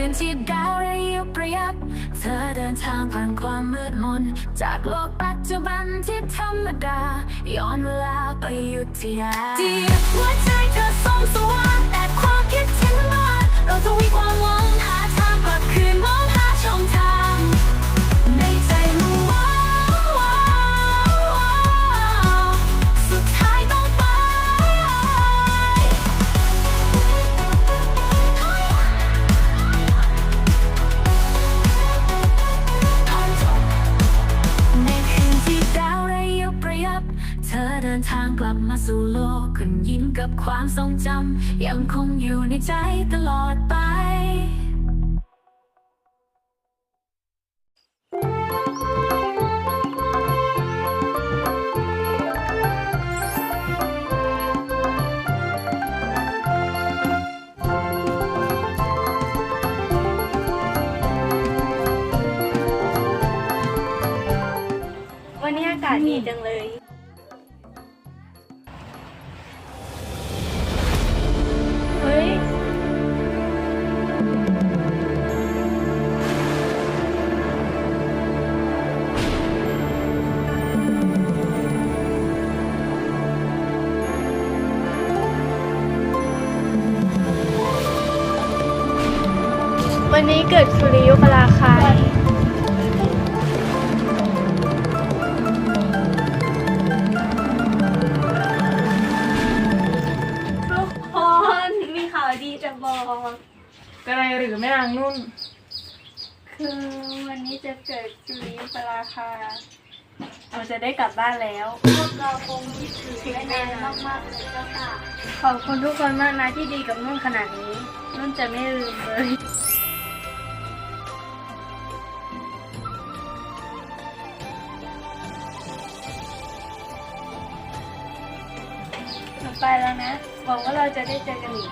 คืนที่ดาวระยิบระยับ เธอเดินทางผ่านความมืดมน จากโลกปัจจุบันที่ธรรมดา ย้อนเวลาไปยุทธยาที่หัวใจเธอส่อสว่าง สู่โลกคุณยิ้มกับความทรงจำยังคงอยู่ในใจตลอดไปวันนี้อากาศดีจังเลย วันนี้เกิดสุริยุปราคาทุกคนมีข่าวดีจะบอกอะไรหรือแม่นางนุ่น คือวันนี้จะเกิดสุริยุปราคา เราจะได้กลับบ้านแล้ว พวกเราคงคิดถึงแม่มากๆเลยเจ้าค่ะ ขอบคุณทุกคนมากนะที่ดีกับนุ่นขนาดนี้ นุ่นจะไม่ลืมเลย ไปแล้วนะ หวังว่าเราจะได้เจอกันอีก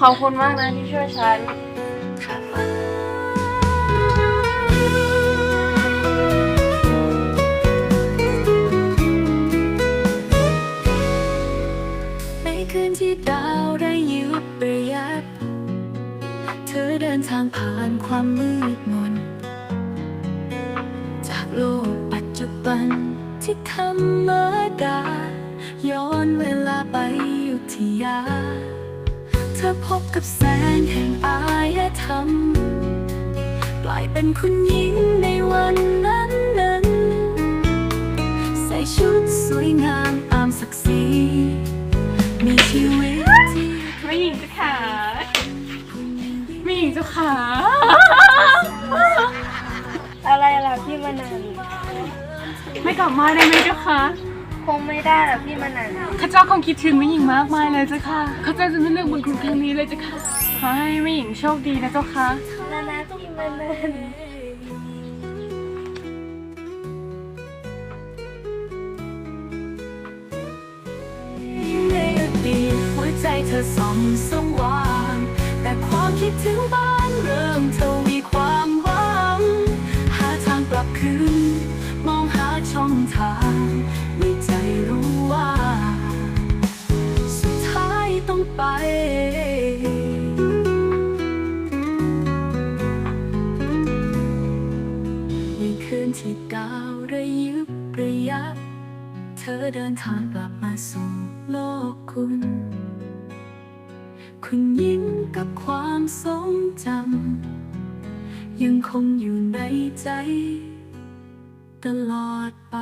ขอบคุณมากนะที่ช่วยฉัน นทางผ่านความมืดมน จากโลกปัจจุบันที่ธรรมดา ย้อนเวลาไปอยุธยา เธอพบกับแสงแห่งอายธรรมกลายเป็นคุณหญิงในวันนั้นนั้น ใส่ชุดสวยงาม ลับมาได้ไหมเจ้าคะคงไม่ได้หรอกพี่มนันข้าเจ้าคงคิดถึงไม่หญิงมากมายเลยเจ้าค่ะข้าเจ้าจะไม่เลือกบุญคุณครั้งนี้เลยเจ้าค่ะขอให้ไม่หญิงโชคดีนะเจ้าค่ะนะนะพี่มนันในอดีตหัวใจเธอส่องสว่างแต่ความคิดถึงบ้าน ทางไม่ใจรู้ว่า สุดท้ายต้องไป ในคืนที่ดาวระยิบระยับเธอเดินทางกลับมาสู่โลกคุณ คุณยิ้มกับความทรงจำยังคงอยู่ในใจ ตลอดไป